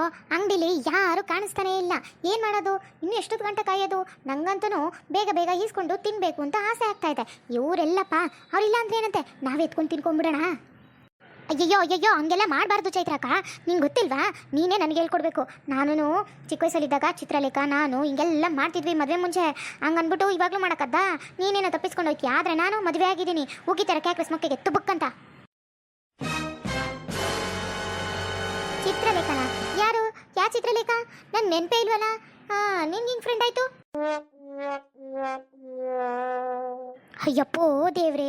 ಅಂಗಡಿಲಿ ಯಾರು ಕಾಣಿಸ್ತಾನೇ ಇಲ್ಲ. ಏನು ಮಾಡೋದು? ಇನ್ನು ಎಷ್ಟು ಗಂಟೆ ಕಾಯೋದು? ನಂಗಂತೂ ಬೇಗ ಬೇಗ ಈಸ್ಕೊಂಡು ತಿನ್ನಬೇಕು ಅಂತ ಆಸೆ ಆಗ್ತಾ ಇದೆ. ಇವರೆಲ್ಲಪ್ಪ ಅವ್ರಿಲ್ಲ ಅಂದ್ರೆ ಏನಂತೆ? ನಾವೇ ಎತ್ಕೊಂಡು ತಿನ್ಕೊಂಡ್ಬಿಡೋಣ ಅಯ್ಯಯ್ಯೋ ಅಯ್ಯಯ್ಯೋ, ಹಂಗೆಲ್ಲ ಮಾಡಬಾರ್ದು ಚೈತ್ರಕ್ಕ. ನಿಂಗೆ ಗೊತ್ತಿಲ್ವಾ? ನೀನೇ ನನಗೆ ಹೇಳ್ಕೊಡ್ಬೇಕು. ನಾನು ಚಿಕ್ಕ ವಯಸ್ಸಲ್ಲಿದ್ದಾಗ ಚಿತ್ರಲೇಖ, ನಾನು ಹಿಂಗೆಲ್ಲ ಮಾಡ್ತಿದ್ವಿ ಮದುವೆ ಮುಂಚೆ. ಹಂಗನ್ಬಿಟ್ಟು ಇವಾಗಲೂ ಮಾಡೋಕ್ಕದ್ದ? ನೀನೇನೋ ತಪ್ಪಿಸ್ಕೊಂಡು ಹೋಯ್ತಿ ಆದರೆ ನಾನು ಮದುವೆ ಆಗಿದ್ದೀನಿ. ಉಗಿತಾರೆ ಕ್ಯಾಕ್ರೆಸ್ ಮಕ್ಕಳಿಗೆ ತುಬಕ್ಕಂತ. ಚಿತ್ರಲೇಖ? ನನ್ ನೆನ್ಪೇ ಇಲ್ವಲ್ಲ? ನಿನ್ ಹಿಂಗೆ ಫ್ರೆಂಡ್ ಆಯ್ತು? ಅಯ್ಯಪ್ಪೋ ದೇವ್ರೆ,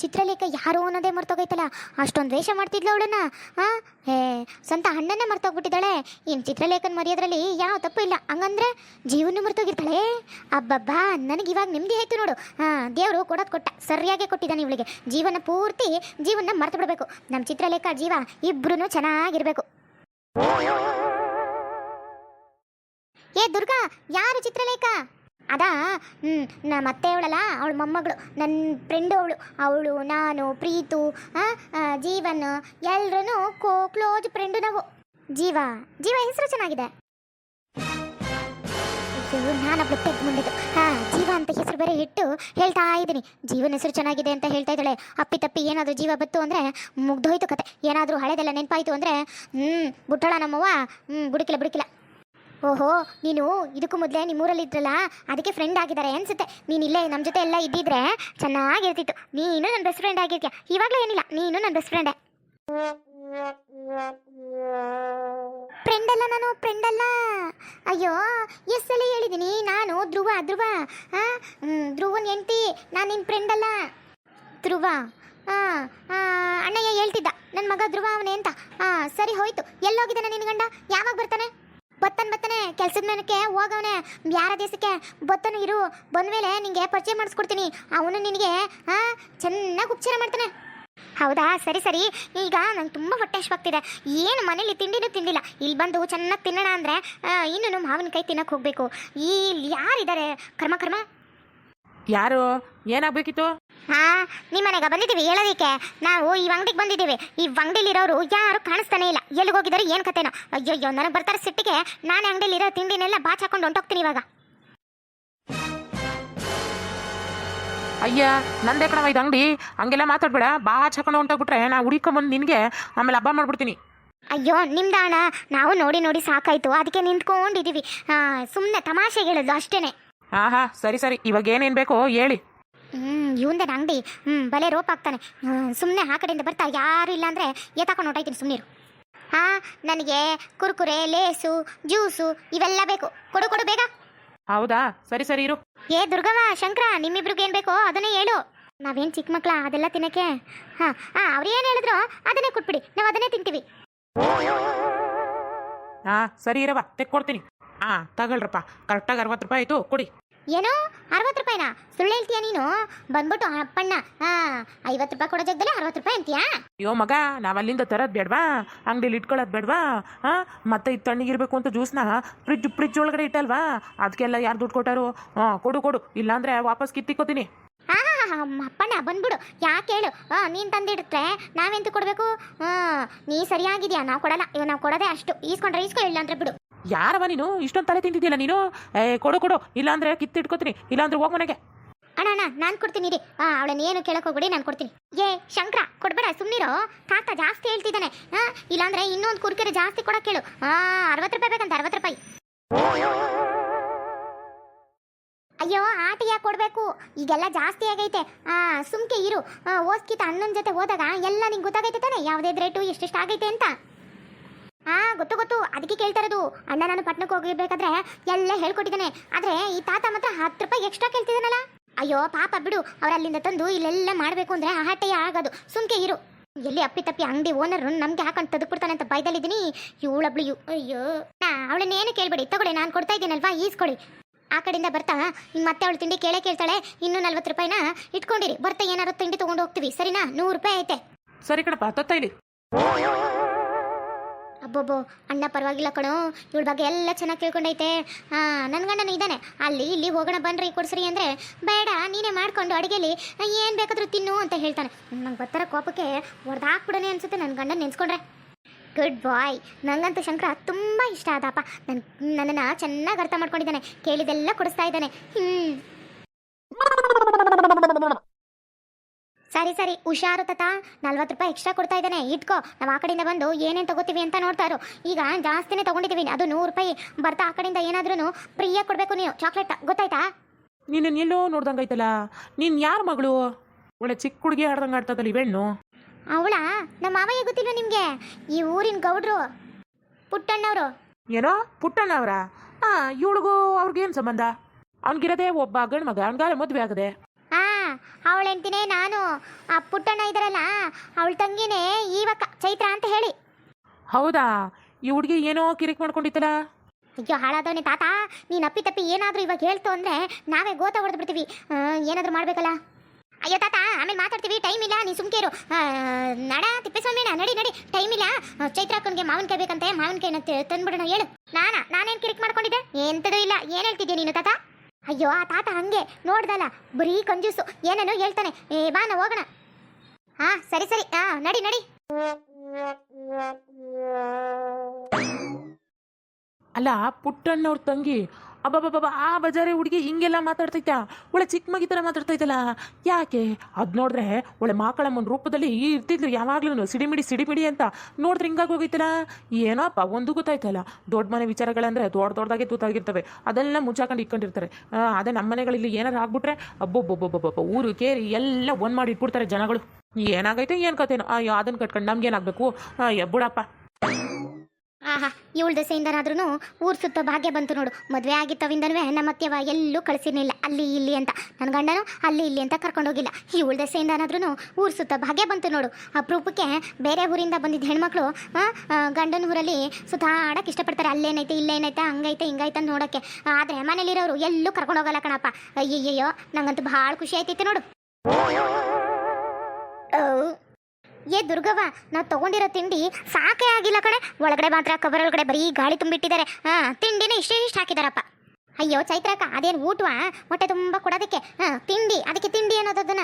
ಚಿತ್ರಲೇಖ ಯಾರು ಅನ್ನೋದೇ ಮರ್ತೋಗೈತಲ್ಲ. ಅಷ್ಟೊಂದು ವೇಷ ಮಾಡ್ತಿದ್ಲ ಅವಳನ್ನ. ಹಾಂ ಏ ಸ್ವಂತ ಹಣ್ಣನ್ನೇ ಮರ್ತೋಗ್ಬಿಟ್ಟಿದ್ದಾಳೆ. ಇನ್ ಚಿತ್ರಲೇಖನ್ ಮರೆಯೋದ್ರಲ್ಲಿ ಯಾವ ತಪ್ಪು ಇಲ್ಲ. ಹಂಗಂದ್ರೆ ಜೀವನ ಮರ್ತೋಗಿರ್ತಾಳೆ. ಅಬ್ಬಬ್ಬಾ, ನನಗೆ ಇವಾಗ ನೆಮ್ಮದಿ ಆಯ್ತು ನೋಡು. ಹಾಂ ದೇವರು ಕೊಡೋದು ಕೊಟ್ಟ. ಸರಿಯಾಗಿ ಕೊಟ್ಟಿದ್ದಾನೆ ಇವಳಿಗೆ. ಜೀವನ ಪೂರ್ತಿ ಜೀವನ ಮರ್ತು ಬಿಡಬೇಕು ನಮ್ಮ ಚಿತ್ರಲೇಖ ಜೀವ ಇಬ್ರು ಚೆನ್ನಾಗಿರ್ಬೇಕು. ಏ, ದುರ್ಗಾ, ಯಾರು ಚಿತ್ರಲೇಖ? ಅದಾ? ನಮ್ಮ ಅತ್ತೆ ಅವಳಲ್ಲ ಅವಳ ಮೊಮ್ಮಗಳು ನನ್ನ ಫ್ರೆಂಡು ಅವಳು. ಅವಳು, ನಾನು, ಪ್ರೀತು ಜೀವನ್ ಎಲ್ರೂ ಕೋ ಕ್ಲೋಜ್ ಫ್ರೆಂಡು ನಾವು. ಜೀವ ಜೀವ ಹೆಸರು ಚೆನ್ನಾಗಿದೆ. ನಾನು ಮುಂಡಿದ್ದು ಹಾ, ಜೀವ ಅಂತ ಹೆಸರು ಬೇರೆ ಇಟ್ಟು ಹೇಳ್ತಾ ಇದ್ದೀನಿ. ಜೀವನ ಹೆಸರು ಚೆನ್ನಾಗಿದೆ ಅಂತ ಹೇಳ್ತಾ ಇದ್ದಾಳೆ. ಅಪ್ಪಿ ತಪ್ಪಿ ಏನಾದರೂ ಜೀವ ಬತ್ತು ಅಂದರೆ ಮುಗ್ದೋಯ್ತು ಕತೆ. ಏನಾದರೂ ಹಳೆದೆಲ್ಲ ನೆನಪಾಯ್ತು ಅಂದರೆ ಹ್ಞೂ ಬುಟ್ಟಳ ನಮ್ಮವ್ವ ಹ್ಞೂ ಬುಡುಕಿಲ್ಲ ಬುಡುಕಿಲ್ಲ. ಓಹೋ, ನೀನು ಇದಕ್ಕೂ ಮೊದಲೇ ನಿಮ್ಮೂರಲ್ಲಿ ಇದ್ರಲ್ಲ, ಅದಕ್ಕೆ ಫ್ರೆಂಡ್ ಆಗಿದ್ದಾರೆ ಅನ್ಸುತ್ತೆ. ನೀನು ಇಲ್ಲೇ ನಮ್ಮ ಜೊತೆ ಎಲ್ಲ ಇದ್ದಿದ್ರೆ ಚೆನ್ನಾಗಿರ್ತಿತ್ತು. ನೀನು ನನ್ನ ಬೆಸ್ಟ್ ಫ್ರೆಂಡ್ ಆಗಿರ್ತೀಯ. ಇವಾಗಲೇ ಏನಿಲ್ಲ, ನೀನು ನನ್ನ ಬೆಸ್ಟ್ ಫ್ರೆಂಡೇ ಫ್ರೆಂಡ್ ಅಲ್ಲ ನಾನು ಫ್ರೆಂಡ್ ಅಲ್ಲ. ಅಯ್ಯೋ, ಎಷ್ಟು ಸಲ ಹೇಳಿದ್ದೀನಿ ನಾನು ಧ್ರುವ ಧ್ರುವ. ಹಾಂ ಧ್ರುವನ್ ಹೆಂಡ್ತಿ, ನಾನು ನಿನ್ನ ಫ್ರೆಂಡ್ ಅಲ್ಲ. ಧ್ರುವ ಹಾಂ ಅಣ್ಣಯ್ಯ ಹೇಳ್ತಿದ್ದ. ನನ್ನ ಮಗ ಧ್ರುವ ಅವನೇ ಅಂತ. ಹಾಂ ಸರಿ ಹೋಯ್ತು. ಎಲ್ಲೋಗಿದ್ದಾನೆ ನಿನ್ನ ಗಂಡ? ಯಾವಾಗ ಬರ್ತಾನೆ? ಬತ್ತನ್ ಬತ್ತಾನೆ, ಕೆಲ್ಸದ ಮೇಲಕ್ಕೆ ಹೋಗವನೆ. ಯಾರ ದೇಶಕ್ಕೆ ಬತ್ತನು ಇರು. ಬಂದ್ಮೇಲೆ ನಿಂಗೆ ಪರಿಚಯ ಮಾಡಿಸ್ಕೊಡ್ತೀನಿ. ಅವನು ನಿನಗೆ ಹಾಂ ಚೆನ್ನಾಗಿ ಉಪಚಾರ ಮಾಡ್ತಾನೆ. ಹೌದಾ? ಸರಿ ಸರಿ. ಈಗ ನಂಗೆ ತುಂಬ ಹೊಟ್ಟೆ ಹಶ್ವಾಗ್ತಿದೆ ಏನು ಮನೇಲಿ ತಿಂಡಿನೂ ತಿಂದಿಲ್ಲ. ಇಲ್ಲಿ ಬಂದು ಚೆನ್ನಾಗಿ ತಿನ್ನೋಣ ಅಂದರೆ ಇನ್ನೂ ಮಾವಿನಕಾಯಿ ತಿನ್ನಕ್ಕೆ ಹೋಗಬೇಕು. ಇಲ್ಲಿ ಯಾರಿದ್ದಾರೆ? ಕರ್ಮ ಕರ್ಮ? ಯಾರು? ಏನಾಗಬೇಕಿತ್ತು? ಹಾ ನಿಮ್ಮ ಮನೆಗೆ ಬಂದಿದ್ದೀವಿ ಹೇಳೋದಕ್ಕೆ. ನಾವು ಈ ಅಂಗಡಿಗೆ ಬಂದಿದ್ದೀವಿ. ಈ ಅಂಗಡಿಲಿರೋರು ಯಾರು ಕಾಣಿಸ್ತಾನೆ ಇಲ್ಲ. ಎಲ್ಲಿಗೆ ಹೋಗಿದ್ದಾರೆ ಏನು ಕತೆನೋ ಅಯ್ಯೋ ನನಗೆ ಬರ್ತಾರೆ ಸಿಟ್ಟಿಗೆ. ನಾನು ಅಂಗಡಿಲಿರೋ ತಿಂಡಿನೆಲ್ಲ ಬಾಚ್ ಹಾಕೊಂಡು ಹೊಂಟೋಗ್ತೀನಿ ಇವಾಗ. ಅಯ್ಯ ನಂದೇ ಕಣವ ಇದು ಅಂಗಡಿ. ಹಂಗೆಲ್ಲ ಮಾತಾಡ್ಬೇಡ. ಬಾ ಹಾಕೊಂಡು ಹೊಂಟೋಗ್ಬಿಟ್ರೆ ನಾ ಹುಡುಕೊಂಬಂದು ನಿನಗೆ ಆಮೇಲೆ ಹಬ್ಬ ಮಾಡ್ಬಿಡ್ತೀನಿ. ಅಯ್ಯೋ ನಿಮ್ದ ಅಣ್ಣ? ನಾವು ನೋಡಿ ನೋಡಿ ಸಾಕಾಯ್ತು. ಅದಕ್ಕೆ ನಿಂತ್ಕೊಂಡಿದ್ದೀವಿ ಸುಮ್ಮನೆ ತಮಾಷೆ ಹೇಳೋದು ಅಷ್ಟೇನೆ. ಹಾಂ ಹಾ ಸರಿ ಸರಿ. ಇವಾಗ ಏನೇನು ಬೇಕೋ ಹೇಳಿ. ಹ್ಮ್ ಇವಂದೇನ ಅಂಗಡಿ? ಹ್ಮ್ ಬಲೆ ರೋಪ್ ಆಗ್ತಾನೆ ಸುಮ್ಮನೆ ಆ ಕಡೆಯಿಂದ ಬರ್ತಾ ಯಾರು ಇಲ್ಲ ಅಂದ್ರೆ ಎತ್ತಾಕೊಂಡು ಹೊಟ್ಟಾಯ್ತೀನಿ ಸುಮ್ಮನಿರು ಹಾ ನನಗೆ ಕುರ್ಕುರೆ ಲೇಸು ಜ್ಯೂಸು ಇವೆಲ್ಲ ಬೇಕು. ಕೊಡು ಕೊಡು ಬೇಗ. ಹೌದಾ? ಸರಿ ಸರಿ ಇರು. ಏ ದುರ್ಗಮ್ಮ ಶಂಕರ ನಿಮ್ಮಿಬ್ರಿಗೆ ಏನ್ ಬೇಕೋ ಅದನ್ನೇ ಹೇಳು. ನಾವೇನು ಚಿಕ್ಕ ಮಕ್ಳ ಅದೆಲ್ಲ ತಿನ್ನಕ್ಕೆ? ಹಾಂ ಹಾಂ ಅವ್ರು ಏನು ಹೇಳಿದ್ರು ಅದನ್ನೇ ಕೊಟ್ಬಿಡಿ. ನಾವು ಅದನ್ನೇ ತಿಂತೀವಿ. ಹಾ ಸರಿ ಇರವ ತೆಕ್ಕೊಡ್ತೀನಿ. ಹಾಂ ತಗೊಳ್ರಪ್ಪ. ಕರೆಕ್ಟಾಗಿ ಅರವತ್ತು ರೂಪಾಯಿ ಆಯಿತು ಕೊಡಿ. ಏನು? ಅರವತ್ತು ರೂಪಾಯಿನಾ? ಸುಳ್ಳು ಹೇಳ್ತೀಯ ನೀನು? ಬಂದ್ಬಿಟ್ಟು ಅಪ್ಪಣ್ಣ ಐವತ್ತು ರೂಪಾಯಿ ಕೊಡೋ ಜಾಗದಲ್ಲಿ ಅರವತ್ತು ರೂಪಾಯಿ ಅಂತೀಯಾ? ಅಯ್ಯೋ ಮಗ ನಾವು ಅಲ್ಲಿಂದ ತರೋದು ಬೇಡವಾ? ಅಂಗಡಿಲಿ ಇಟ್ಕೊಳ್ಳೋದು ಬೇಡವಾ? ಹಾಂ ಮತ್ತೆ ಇದು ತಣ್ಣಗಿರ್ಬೇಕು ಅಂತ ಜ್ಯೂಸ್ನ ಫ್ರಿಜ್ ಫ್ರಿಜ್ ಒಳಗಡೆ ಇಟ್ಟಲ್ವಾ? ಅದಕ್ಕೆಲ್ಲ ಯಾರು ದುಡ್ಡು ಕೊಟ್ಟಾರು? ಹಾಂ ಕೊಡು ಕೊಡು. ಇಲ್ಲಾಂದ್ರೆ ವಾಪಸ್ ಕಿತ್ತಿಕ್ಕೋತೀನಿ. ಹಾಂ ಹಾಂ ಹಾಂ ಅಪ್ಪಣ್ಣ ಬಂದ್ಬಿಡು. ಯಾಕೆ ಹೇಳು? ನೀನು ತಂದಿಡ್ತ್ರೆ ನಾವೆಂತ ಕೊಡಬೇಕು? ಹಾಂ ನೀ ಸರಿಯಾಗಿದ್ಯಾ? ನಾವು ಕೊಡಲ್ಲ. ಇವಾಗ ನಾವು ಕೊಡೋದೇ ಅಷ್ಟು. ಈಸ್ಕೊಂಡ್ರೆ ಈಸ್ಕೊ ಇಲ್ಲ ಅಂದ್ರೆ ಬಿಡು. ಯಾರವ ನೀನು? ಇಷ್ಟೊಂದು ತಲೆ ತಿಂತಿದ್ದೀಯಲ್ಲ ನೀನು? ಏ, ಕೊಡು ಕೊಡು. ಇಲ್ಲಾಂದ್ರೆ ಕಿತ್ತಿಟ್ಕೋತೀನಿ. ಇಲ್ಲಾಂದ್ರೆ ಹೋಗ್ ಮನೆಗೆ. ಅಣ್ಣ ಅಣ್ಣ, ನಾನು ಕೊಡ್ತೀನಿ ರೀ ಅವಳನ್ನ ಏನು ಕೇಳಕ್ ಹೋಗ್ಬಿಡಿ, ನಾನು ಕೊಡ್ತೀನಿ. ಏ, ಶಂಕರ, ಕೊಡ್ಬೇಡ ಸುಮ್ಮನಿರೋ ತಾತ ಜಾಸ್ತಿ ಹೇಳ್ತಿದ್ದಾನೆ. ಇಲ್ಲಾಂದ್ರೆ ಇನ್ನೊಂದು ಕುರ್ಕೆರೆ ಜಾಸ್ತಿ ಕೊಡಕ್ಕೆ ಕೇಳು. ಅರವತ್ತು ರೂಪಾಯಿ ಬೇಕಂತ, ಅರವತ್ತು ರೂಪಾಯಿ. ಅಯ್ಯೋ ಆಟ ಯಾಕೆ ಕೊಡಬೇಕು. ಈಗೆಲ್ಲ ಜಾಸ್ತಿ ಆಗೈತೆ. ಆ, ಸುಮ್ಕೆ ಇರು. ಓದ್ಕಿತ ಅಣ್ಣನ ಜೊತೆ ಹೋದಾಗ ಎಲ್ಲ ನಿಂಗೆ ಗೊತ್ತಾಗೈತೆ ತಾನೆ? ಯಾವುದೇ ರೇಟು ಎಷ್ಟೆಷ್ಟು ಆಗೈತೆ ಅಂತ. ಹಾ, ಗೊತ್ತು ಗೊತ್ತು. ಅದಕ್ಕೆ ಕೇಳ್ತಾ ಇರೋದು. ಅಣ್ಣ ನಾನು ಪಟ್ಟಣಕ್ಕೆ ಹೋಗಿರ್ಬೇಕಾದ್ರೆ ಎಲ್ಲ ಹೇಳ್ಕೊಟ್ಟಿದ್ದಾನೆ. ಆದ್ರೆ ಈ ತಾತ ಮಾತ್ರ ಹತ್ತು ರೂಪಾಯಿ ಎಕ್ಸ್ಟ್ರಾ ಕೇಳ್ತಿದ್ದಾನಲ್ಲ? ಅಯ್ಯೋ, ಪಾಪ, ಬಿಡು. ಅವರಲ್ಲಿಂದ ತಂದು ಇಲ್ಲೆಲ್ಲ ಮಾಡಬೇಕು ಅಂದ್ರೆ ಆಟೇ ಆಗೋದು. ಸುಮ್ಕೆ ಇರು. ಎಲ್ಲಿ ಅಪ್ಪಿ ತಪ್ಪಿ ಅಂಗಡಿ ಓನರ್ ನಮ್ಗೆ ಹಾಕೊಂಡು ತೆಗೆದ್ಬಿಡ್ತಾನೆ ಅಂತ ಬೈದಲ್ಲಿದ್ದೀನಿ. ಇವಳಬ್ಳು ಇವ್ ಅಯ್ಯೋ. ಅವಳನ್ನೇನು ಕೇಳ್ಬೇಡಿ. ತಗೊಳ್ಳಿ, ನಾನು ಕೊಡ್ತಾ ಇದ್ದೀನಲ್ವಾ? ಈಸ್ಕೊಡಿ. ಆ ಕಡೆಯಿಂದ ಬರ್ತಾ ಹಿಂಗೆ ಮತ್ತೆ ಅವಳು ತಿಂಡಿ ಕೇಳೇ ಕೇಳ್ತಾಳೆ. ಇನ್ನೂ ನಲ್ವತ್ತು ರೂಪಾಯಿನ ಇಟ್ಕೊಂಡಿರಿ. ಬರ್ತಾ ಏನಾರು ತಿಂಡಿ ತಗೊಂಡು ಹೋಗ್ತೀವಿ. ಸರಿನಾ? ನೂರು ರೂಪಾಯಿ ಐತೆ. ಸರಿ ಕಣಪ್ಪ, ತೊತ್ತ ಅಬ್ಬೊಬ್ಬೋ, ಅಣ್ಣ ಪರವಾಗಿಲ್ಲ ಕಣೋ. ಇವಳ ಬಗ್ಗೆ ಎಲ್ಲ ಚೆನ್ನಾಗಿ ತಿಳ್ಕೊಂಡೈತೆ. ಹಾಂ ನನ್ನ ಗಂಡನ ಇದ್ದಾನೆ. ಅಲ್ಲಿ ಇಲ್ಲಿ ಹೋಗೋಣ ಬನ್ನಿರಿ ಕೊಡ್ಸ್ರಿ ಅಂದರೆ ಬೇಡ, ನೀನೇ ಮಾಡಿಕೊಂಡು ಅಡುಗೆಲಿ ಏನು ಬೇಕಾದರೂ ತಿನ್ನು ಅಂತ ಹೇಳ್ತಾನೆ. ನಂಗೆ ಬರ್ತಾರ ಕೋಪಕ್ಕೆ ಹೊಡೆದಾಕ್ಬಿಡನೆ ಅನ್ಸುತ್ತೆ ನನ್ನ ಗಂಡನ ನೆನ್ಸ್ಕೊಂಡ್ರೆ. ಗುಡ್ ಬಾಯ್ ನನಗಂತೂ ಶಂಕರ ತುಂಬ ಇಷ್ಟ ಆದಪ್ಪ. ನನ್ನ ನನ್ನನ್ನು ಚೆನ್ನಾಗಿ ಅರ್ಥ ಮಾಡ್ಕೊಂಡಿದ್ದಾನೆ. ಕೇಳಿದೆಲ್ಲ ಕೊಡಿಸ್ತಾ ಇದ್ದಾನೆ. ಹ್ಞೂ ಸರಿ ಸರಿ ಹುಷಾರು ತಾತ. ನಲ್ವತ್ತು ರೂಪಾಯಿ ಎಕ್ಸ್ಟ್ರಾ ಕೊಡ್ತಾ ಇದ್ದಾನೆ. ಇಟ್ಕೋ. ನಾವು ಆ ಕಡೆಯಿಂದ ಬಂದು ಏನೇನು ತಗೋತೀವಿ ಅಂತ ನೋಡ್ತಾರೋ. ಈಗ ಜಾಸ್ತಿನೇ ತೊಗೊಂಡಿದ್ದೀವಿ. ಅದು ನೂರು ರೂಪಾಯಿ. ಬರ್ತಾ ಆ ಕಡೆಯಿಂದ ಏನಾದ್ರೂ ಫ್ರೀಯಾಗಿ ಕೊಡಬೇಕು ನೀವು. ಚಾಕ್ಲೇಟ್ ಗೊತ್ತಾಯ್ತಾ? ನೀನು ಎಲ್ಲೋ ನೋಡ್ದಂಗೈತಲ್ಲ ನೀನು ಯಾರ ಮಗಳು? ಒಳ್ಳೆ ಚಿಕ್ಕ ಹುಡುಗಿ ಆಡ್ದಂಗೆ ಆಡ್ತದಲ್ಲ ಇವೆಣ್ಣು. ಅವಳ? ನಮ್ಮ ಮಾವಯ್ಯ ಗೊತ್ತಿಲ್ಲ ನಿಮಗೆ? ಈ ಊರಿನ ಗೌಡ್ರು. ಪುಟ್ಟಣ್ಣವರು. ಏನೋ? ಪುಟ್ಟಣ್ಣವ್ರ ಹಾಂ ಇವಳಿಗೂ ಅವ್ರಿಗೇನು ಸಂಬಂಧ? ಅವ್ನಿಗಿರೋದೇ ಒಬ್ಬ ಗಂಡು ಮಗ ಅವ್ನಿಗಾರ ಮದುವೆ ಆಗದೆ. ಅವಳ ಹೆಂಡತಿನೇ ನಾನು? ಆ ಪುಟ್ಟಣ್ಣ ಇದ್ರಲ್ಲ ಅವಳ ತಂಗಿನೇ ಈವಕ್ಕ ಚೈತ್ರ ಅಂತ ಹೇಳಿ. ಹೌದಾ? ಈ ಹುಡುಗಿ ಏನೋ ಕಿರಿಕ್ ಮಾಡ್ಕೊಂಡಿತ್ತಲ್ಲ? ಅಯ್ಯೋ ಹಾಳಾದವನೇ ತಾತ. ನೀನು ಅಪ್ಪಿ ತಪ್ಪಿ ಏನಾದರೂ ಇವಾಗ ಹೇಳ್ತು ಅಂದರೆ ನಾವೇ ಗೋತ ಹೊಡೆದು ಬಿಡ್ತೀವಿ. ಏನಾದರೂ ಮಾಡಬೇಕಲ್ಲ? ಅಯ್ಯೋ ತಾತ ಆಮೇಲೆ ಮಾತಾಡ್ತೀವಿ. ಟೈಮ್ ಇಲ್ಲ ನೀ ಸುಮ್ಕೇರು ನಡ ತಿಪ್ಪೇಸ್ವಾಮಿಣ ನಡಿ ನಡಿ. ಟೈಮ್ ಇಲ್ಲ. ಆ, ಚೈತ್ರಕ್ಕನಿಗೆ ಮಾವಿನಕಾಯಿ ಬೇಕಂತೆ. ಮಾವಿನಕಾಯಿನ ಕೈನ ತಂದ್ಬಿಡೋಣ ಹೇಳು. ನಾನಾ ನಾನೇನು ಕಿರಿಕ್ ಮಾಡ್ಕೊಂಡಿದ್ದೆ? ಎಂಥದೂ ಇಲ್ಲ. ಏನು ಹೇಳ್ತಿದ್ಯಾ ನೀನು ತಾತ? ಅಯ್ಯೋ, ಆ ತಾತ ಹಂಗೆ ನೋಡ್ದಲ್ಲ, ಬರೀ ಕಂಜೂಸು. ಏನೇನೋ ಹೇಳ್ತಾನೆ. ಏ, ಬಾ, ನಾ ಹೋಗೋಣ. ಹಾ, ಸರಿ ಸರಿ. ಹಾ, ನಡಿ ನಡಿ. ಅಲ್ಲ, ಪುಟ್ಟಣ್ಣವ್ರ ತಂಗಿ ಅಬ್ಬಬ್ಬಬ್ಬ, ಆ ಬಜಾರೆ ಹುಡುಗಿ ಹಿಂಗೆಲ್ಲ ಮಾತಾಡ್ತೈತ ಒಳ್ಳೆ ಚಿಕ್ಕ ಮಗಿ ಥರ ಮಾತಾಡ್ತೈತಲ್ಲ? ಯಾಕೆ? ಅದು ನೋಡ್ರೆ ಒಳ್ಳೆ ಮಾಕಳಮ್ಮನ ರೂಪದಲ್ಲಿ ಈ ಇರ್ತಿದ್ಲು ಯಾವಾಗ್ಲೂ ಸಿಡಿಮಿಡಿ ಸಿಡಿಮಿಡಿ ಅಂತ. ನೋಡಿದ್ರೆ ಹಿಂಗಾಗಿ ಹೋಗೈತಲ್ಲ? ಏನೋಪ್ಪ, ಒಂದು ಗೊತ್ತಾಯ್ತಲ್ಲ. ದೊಡ್ಡ ಮನೆ ವಿಚಾರಗಳಂದ್ರೆ ದೊಡ್ಡ ದೊಡ್ಡದಾಗೆ ತೂತಾಗಿರ್ತವೆ ಅದೆಲ್ಲ ಮುಚ್ಚಾಕೊಂಡು ಇಟ್ಕೊಂಡಿರ್ತಾರೆ. ಅದೇ ನಮ್ಮ ಮನೆಗಳಲ್ಲಿ ಏನಾರು ಆಗ್ಬಿಟ್ರೆ ಅಬ್ಬೊಬ್ಬೊಬ್ಬೊಬ್ಬ ಊರು ಕೇರಿ ಎಲ್ಲ ಒಂದ್ ಮಾಡಿ ಇಟ್ಬಿಡ್ತಾರೆ ಜನಗಳು. ಏನಾಗೈತೆ, ಏನು ಕತೆನೋ ಅಯ್ಯೋ ಅದನ್ನ ಕಟ್ಕೊಂಡು ನಮ್ಗೇನಾಗಬೇಕು ಅಯ್ಯ, ಬಿಡಪ್ಪ. ಆಹಾ ಇವಳ ದೆಸೆಯಿಂದನಾದ್ರೂ ಊರ್ ಸುತ್ತ ಭಾಗ್ಯ ಬಂತು ನೋಡು. ಮದುವೆ ಆಗಿತ್ತವಿಂದನೂ ನಮ್ಮ ಅತ್ತೆವ ಎಲ್ಲೂ ಕಳಿಸಿರ್ಲಿಲ್ಲ. ಅಲ್ಲಿ ಇಲ್ಲಿ ಅಂತ. ನನ್ನ ಗಂಡನು ಅಲ್ಲಿ ಇಲ್ಲಿ ಅಂತ ಕರ್ಕೊಂಡೋಗಿಲ್ಲ. ಇವಳ ದೆಸೆಯಿಂದನಾದ್ರೂ ಊರ್ ಸುತ್ತ ಭಾಗ್ಯ ಬಂತು ನೋಡು. ಅಪರೂಪಕ್ಕೆ ಬೇರೆ ಊರಿಂದ ಬಂದಿದ್ದ ಹೆಣ್ಮಕ್ಳು ಗಂಡನ ಊರಲ್ಲಿ ಸುತ್ತಾಡಕ್ಕೆ ಇಷ್ಟಪಡ್ತಾರೆ. ಅಲ್ಲೇನೈತೆ, ಇಲ್ಲೇನೈತೆ, ಹಂಗೈತೆ, ಹಿಂಗೈತೆ ಅಂತ ನೋಡೋಕ್ಕೆ ಆದರೆ ಮನೇಲಿರೋರು ಎಲ್ಲೂ ಕರ್ಕೊಂಡೋಗಲ್ಲ ಕಣಪ್ಪ. ಅಯ್ಯಯ್ಯೋ ನಂಗಂತೂ ಭಾಳ ಖುಷಿ ಆಯ್ತೈತೆ ನೋಡು. ಏ ದುರ್ಗವ್ವ, ನಾವು ತಗೊಂಡಿರೋ ತಿಂಡಿ ಸಾಕೇ ಆಗಿಲ್ಲ ಕಡೆ ಒಳಗಡೆ ಮಾತ್ರ ಕವರ್ ಒಳಗಡೆ ಬರೀ ಗಾಳಿ ತುಂಬಿಟ್ಟಿದ್ದಾರೆ. ಹಾಂ, ತಿಂಡಿನೇ ಇಷ್ಟೇ ಇಷ್ಟು ಹಾಕಿದಾರಪ್ಪ. ಅಯ್ಯೋ, ಚೈತ್ರಕ್ಕ, ಅದೇನು ಊಟವಾ? ಹೊಟ್ಟೆ ತುಂಬ ಕೊಡೋದಕ್ಕೆ. ಹಾಂ, ತಿಂಡಿ, ಅದಕ್ಕೆ ತಿಂಡಿ ಅನ್ನೋದನ್ನ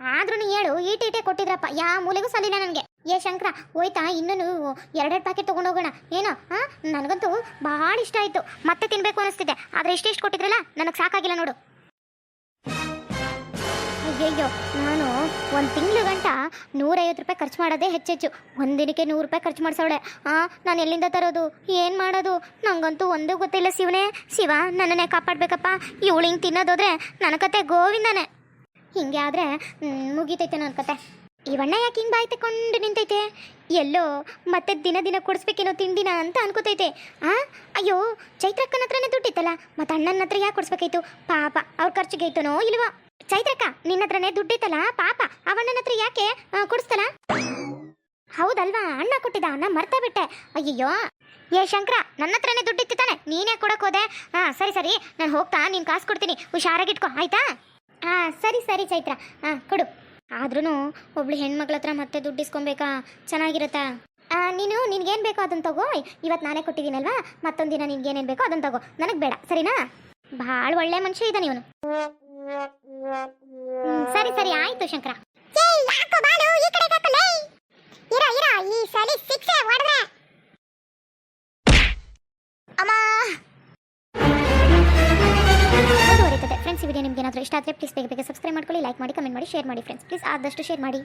ಆದ್ರೂ ಹೇಳು ಈಟೀಟೆ ಕೊಟ್ಟಿದ್ರಪ್ಪ. ಯಾವ ಮೂಲೆಗೂ ಸಲಿಲ್ಲ ನನಗೆ. ಏ ಶಂಕರ, ಹೋಯ್ತಾ ಇನ್ನೂ ಎರಡೆರಡು ಪ್ಯಾಕೆಟ್ ತೊಗೊಂಡೋಗೋಣ. ಏನೋ, ಹಾಂ, ನನಗಂತೂ ಭಾಳ ಇಷ್ಟ ಆಯಿತು. ಮತ್ತೆ ತಿನ್ನಬೇಕು ಅನಿಸ್ತಿದೆ. ಆದರೆ ಇಷ್ಟೆಷ್ಟು ಕೊಟ್ಟಿದ್ರಲ್ಲ, ನನಗೆ ಸಾಕಾಗಿಲ್ಲ ನೋಡು. ಅಯ್ಯಯ್ಯೋ ನಾನು ಒಂದು ತಿಂಗಳು ಗಂಟ ನೂರೈವತ್ತು ರೂಪಾಯಿ ಖರ್ಚು ಮಾಡೋದೇ ಹೆಚ್ಚೆಚ್ಚು. ದಿನಕ್ಕೆ ನೂರು ರೂಪಾಯಿ ಖರ್ಚು ಮಾಡಿಸೋಳೆ ಆ, ನಾನು ಎಲ್ಲಿಂದ ತರೋದು? ಏನು ಮಾಡೋದು? ನನಗಂತೂ ಒಂದೂ ಗೊತ್ತಿಲ್ಲ ಶಿವನೇ. ಶಿವ, ನನ್ನನ್ನೇ ಕಾಪಾಡಬೇಕಪ್ಪ. ಇವಳು ಹಿಂಗೆ ತಿನ್ನೋದೋದ್ರೆ ನನ್ನ ಕತೆ ಗೋವಿಂದನೇ. ಹಿಂಗೆ ಆದರೆ ಮುಗೀತೈತೆ ನನ್ನ ಕತೆ. ಇವಣ್ಣ ಯಾಕೆ ಹಿಂಗೆ ಬಾಯಿ ತಕೊಂಡು ನಿಂತೈತೆ? ಎಲ್ಲೋ ಮತ್ತೆ ದಿನ ದಿನ ಕೊಡಿಸ್ಬೇಕೇನೋ ತಿಂಡಿನ ಅಂತ ಅನ್ಕೋತೈತೆ. ಆ, ಅಯ್ಯೋ, ಚೈತ್ರಕ್ಕನ ಹತ್ರನೇ ದುಡ್ಡಿತ್ತಲ್ಲ? ಮತ್ತೆ ಅಣ್ಣನ ಹತ್ರ ಯಾಕೆ ಕೊಡಿಸ್ಬೇಕಾಯ್ತು? ಪಾಪ, ಅವ್ರ ಖರ್ಚಿಗೆ ಐತನೋ ಇಲ್ವಾ? ಚೈತ್ರಕ್ಕ, ನಿನ್ನ ಹತ್ರನೇ ದುಡ್ಡಿತ್ತಲ್ಲ, ಪಾಪ. ಅವಣ್ಣನ ಹತ್ರ ಯಾಕೆ ಕುಡಿಸ್ತಲ? ಕೊಡಿಸ್ತಲ್ಲ ಹೌದಲ್ವಾ? ಅಣ್ಣ ಕೊಟ್ಟಿದ್ದ ಅಣ್ಣ ಮರ್ತಾ ಬಿಟ್ಟೆ. ಅಯ್ಯಯ್ಯೋ. ಏ, ಶಂಕರ, ನನ್ನ ಹತ್ರನೇ ದುಡ್ಡಿತ್ತಾನೆ ನೀನೇ ಕೊಡಕ್ ಹೋದೆ? ಹಾ ಸರಿ ಸರಿ. ನಾನು ಹೋಗ್ತಾ, ನೀನು ಕಾಸು ಕೊಡ್ತೀನಿ. ಹುಷಾರಾಗಿಟ್ಕೋ, ಆಯ್ತಾ? ಹಾ ಸರಿ ಸರಿ, ಚೈತ್ರ. ಹಾ ಕೊಡು. ಆದ್ರೂ ಒಬ್ಳು ಹೆಣ್ಮಕ್ಳ ಹತ್ರ ಮತ್ತೆ ದುಡ್ಡು ಇಸ್ಕೊಬೇಕಾ ಚೆನ್ನಾಗಿರುತ್ತಾ ನೀನು ನಿನ್ಗೇನು ಬೇಕೋ ಅದನ್ನ ತಗೋ. ಇವತ್ತು ನಾನೇ ಕೊಟ್ಟಿದ್ದೀನಲ್ವಾ? ಮತ್ತೊಂದು ದಿನ ಏನೇನ್ ಬೇಕೋ ಅದನ್ನ ತಗೋ. ನನಗೆ ಬೇಡ. ಸರಿನಾ? ಭಾಳ ಒಳ್ಳೆ ಮನುಷ್ಯ ಇದ್ದಾನೆ ಇವನು. ಸರಿ ಸರಿ ಆಯ್ತು ಶಂಕರ. ಇರ ಇರ ಈ ಸಲಿ ಸಿಕ್ಸೆ ಹೊಡೆದ್ರೆ. ಅಮ್ಮ. ಮುಂದುವರಿತದೆ ಫ್ರೆಂಡ್ಸ್ ಈ ವಿಡಿಯೋ ನಿಮ್ಗೆ ಏನಾದರೂ ಇಷ್ಟ ಆದರೆ ಪ್ಲೀಸ್ ಬೇಗ ಬೇಗ ಸಬ್ಸ್ಕ್ರೈಬ್ ಮಾಡ್ಕೊಳ್ಳಿ ಲೈಕ್ ಮಾಡಿ ಕಮೆಂಟ್ ಮಾಡಿ ಶೇರ್ ಮಾಡಿ ಫ್ರೆಂಡ್ಸ್ ಪ್ಲೀಸ್ ಆದಷ್ಟು ಶೇರ್ ಮಾಡಿ.